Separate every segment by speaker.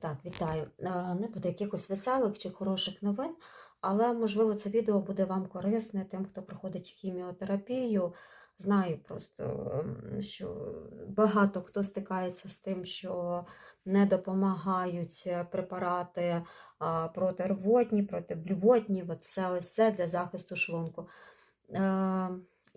Speaker 1: Так, вітаю. Е, Не буде якихось веселих чи хороших новин, але можливо це відео буде вам корисне тим, хто проходить хіміотерапію. Знаю просто, що багато хто стикається з тим, що не допомагають е, препарати а, протирвотні, протиблювотні, от все ось це для захисту шлунку.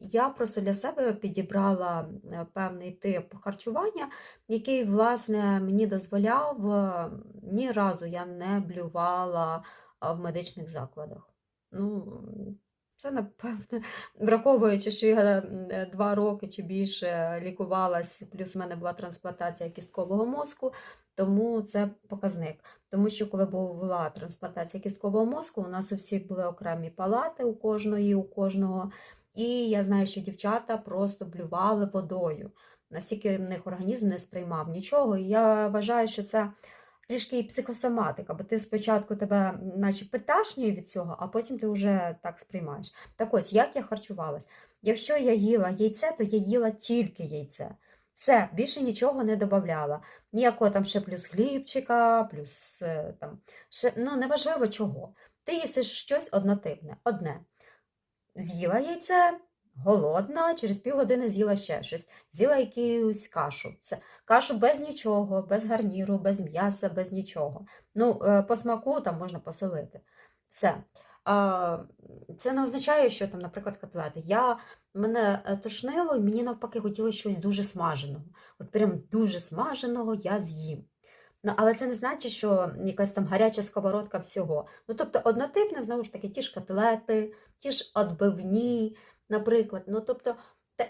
Speaker 1: Е, Я просто для себе підібрала е, певний тип харчування, який, власне, мені дозволяв, е, ні разу я не блювала в медичних закладах. Ну, це, напевне, враховуючи, що я е, два роки чи більше лікувалась, плюс в мене була трансплантація кісткового мозку, тому це показник. Тому що коли була трансплантація кісткового мозку, у нас у всіх були окремі палати у кожної, у кожного. І я знаю, що дівчата просто блювали водою. Настільки в них організм не сприймав нічого. І я вважаю, що це трішки і психосоматика, бо ти спочатку тебе наче питашнює від цього, а потім ти вже так сприймаєш. Так ось, як я харчувалась? Якщо я їла яйце, то я їла тільки яйце. Все, більше нічого не додавала. Ніякого там ще плюс хлібчика, плюс е, там ще, ну неважливо чого. Ти їсиш щось однотипне, одне. З'їла яйце, голодна, через півгодини з'їла ще щось, з'їла якусь кашу. Все. Кашу без нічого, без гарніру, без м'яса, без нічого. Ну, е, по смаку там можна посолити. Все. Це не означає, що там, наприклад, котлети. Я, мене е, тошнило, і мені навпаки хотілося щось дуже смаженого. От прям дуже смаженого я з'їм. Ну, але це не значить, що якась там гаряча сковородка всього. Ну, тобто, однотипне, знову ж таки, ті ж котлети, ті ж отбивні, наприклад. Ну, тобто,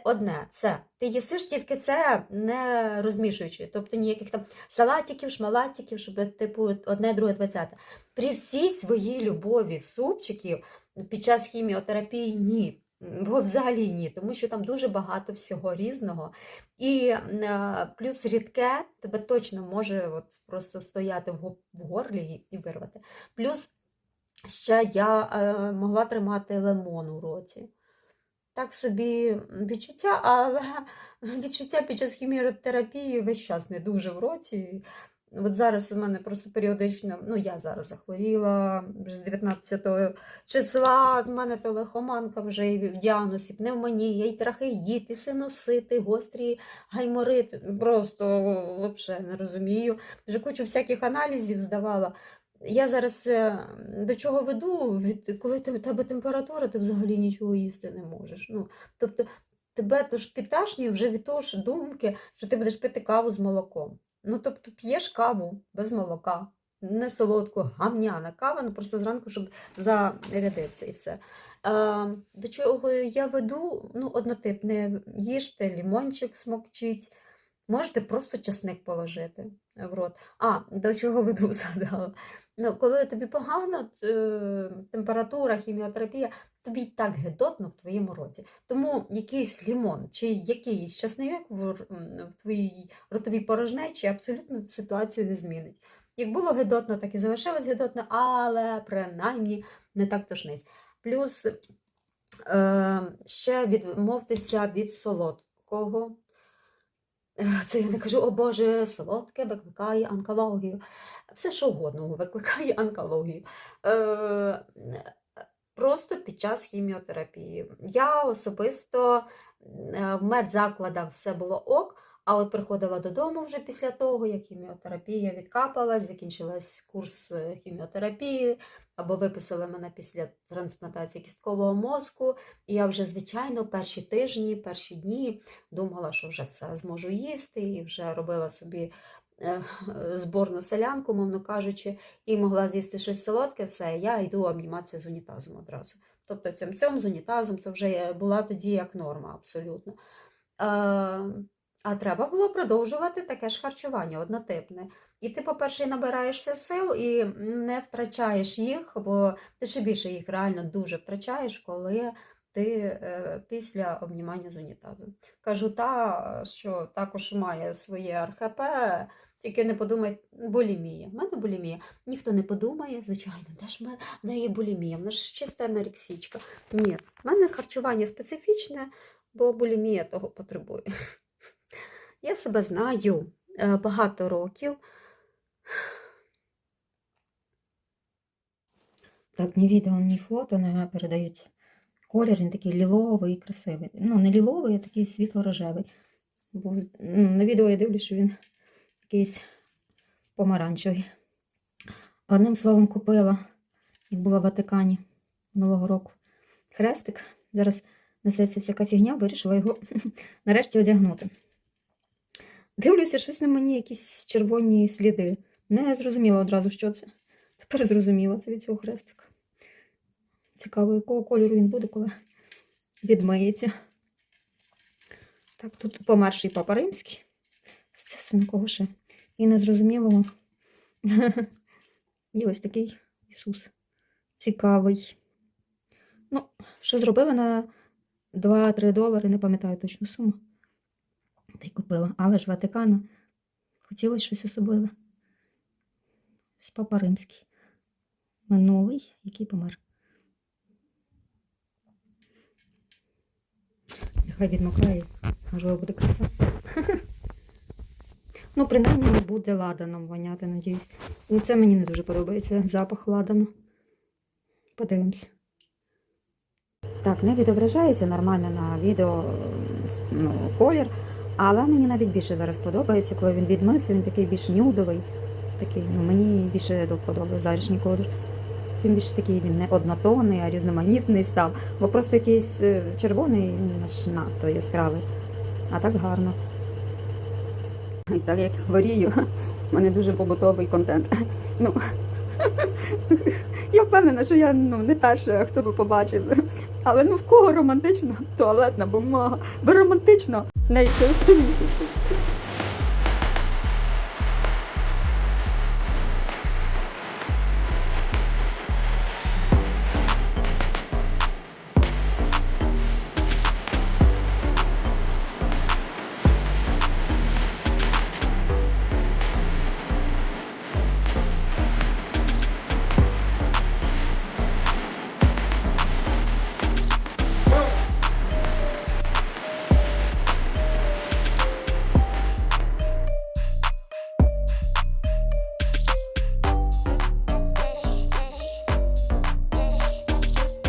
Speaker 1: одне, все. Ти їсиш тільки це, не розмішуючи. Тобто ніяких там салатиків, шмалатиків, щоб типу одне, друге, двадцяте. При всій своїй любові супчиків під час хіміотерапії ні. Бо взагалі ні, тому що там дуже багато всього різного. І е, плюс рідке тебе точно може от просто стояти в горлі і вирвати. Плюс ще я е, могла тримати лимон у роті. Так собі відчуття, але відчуття під час хіміотерапії весь час не дуже в роті. От зараз у мене просто періодично, ну я зараз захворіла вже з 19 числа, в мене то лихоманка вже і діагноз, і пневмонія, і трахеїд, і синусит, і гострі гайморит. Просто взагалі не розумію. Вже кучу всяких аналізів здавала. Я зараз е, до чого веду, коли в тебе температура, ти взагалі нічого їсти не можеш. Ну, тобто тебе то ж підташнює вже від того ж думки, що ти будеш пити каву з молоком. Ну, тобто п'єш каву без молока, не солодку, гамняна кава, ну просто зранку, щоб зарядитися і все. Е, до чого я веду, ну, однотипне, їжте, лімончик смокчіть, можете просто часник положити в рот. А, до чого веду згадала. Ну, коли тобі погано, е, температура, хіміотерапія, тобі й так гидотно в твоєму роті. Тому якийсь лімон чи якийсь часник в, твоїй ротовій порожнечі абсолютно ситуацію не змінить. Як було гидотно, так і залишилось гидотно, але принаймні не так тошнить. Плюс е, ще відмовтеся від солодкого. Це я не кажу, о Боже, солодке викликає онкологію. Все що угодно викликає онкологію. Е, просто під час хіміотерапії. Я особисто е, в медзакладах все було ок, а от приходила додому вже після того, як хіміотерапія відкапалась, закінчилась курс е, хіміотерапії, або виписали мене після трансплантації кісткового мозку. І я вже, звичайно, перші тижні, перші дні думала, що вже все зможу їсти, і вже робила собі е, зборну селянку, мовно кажучи, і могла з'їсти щось солодке, все, я йду обніматися з унітазом одразу. Тобто цьому з унітазом це вже була тоді як норма абсолютно. А, треба було продовжувати таке ж харчування однотипне. І ти, по-перше, набираєшся сил і не втрачаєш їх, бо ти ще більше їх реально дуже втрачаєш, коли ти е, після обнімання з унітазом. Кажу та, що також має своє РХП, тільки не подумай, булімія. В мене булімія. Ніхто не подумає, звичайно, де ж в неї булімія, вона ж чиста анорексічка. Ні, в мене харчування специфічне, бо булімія того потребує. Я себе знаю е, багато років. Так, ні відео, ні фото не передають колір, він такий ліловий, і красивий. Ну, не ліловий, а такий світло-рожевий. Бо ну, на відео я дивлюсь, що він якийсь помаранчевий. Одним словом, купила, як була в Ватикані минулого року, хрестик. Зараз несеться всяка фігня, вирішила його нарешті одягнути. Дивлюся, щось на мені якісь червоні сліди. Не зрозуміла одразу, що це. Тепер зрозуміла це від цього хрестика. Цікаво, якого кольору він буде, коли відмиється. Так, тут померший папа римський. З цесом кого ще. І незрозумілого. І ось такий Ісус. Цікавий. Ну, що зробила на 2-3 долари, не пам'ятаю точну суму. Купила. Але ж Ватикана. Хотілося щось особливе. Ось папа римський. Минулий, який помер. Нехай відмокає, можливо, буде краса. Ну, принаймні не буде ладаном воняти, надіюсь. Ну, це мені не дуже подобається запах ладану. Подивимось. Так, не відображається нормально на відео ну, колір, але мені навіть більше зараз подобається, коли він відмився, він такий більш нюдовий. Такий, ну, мені більше до вподоби зарічний колір. Він більш такий він не однотонний, а різноманітний став. Бо просто якийсь е, червоний, надто яскравий. А так гарно. І так як хворію, в мене дуже побутовий контент. Ну, я впевнена, що я ну, не перша, хто би побачив. Але ну в кого романтична туалетна бумага? Бо романтично найчастіше.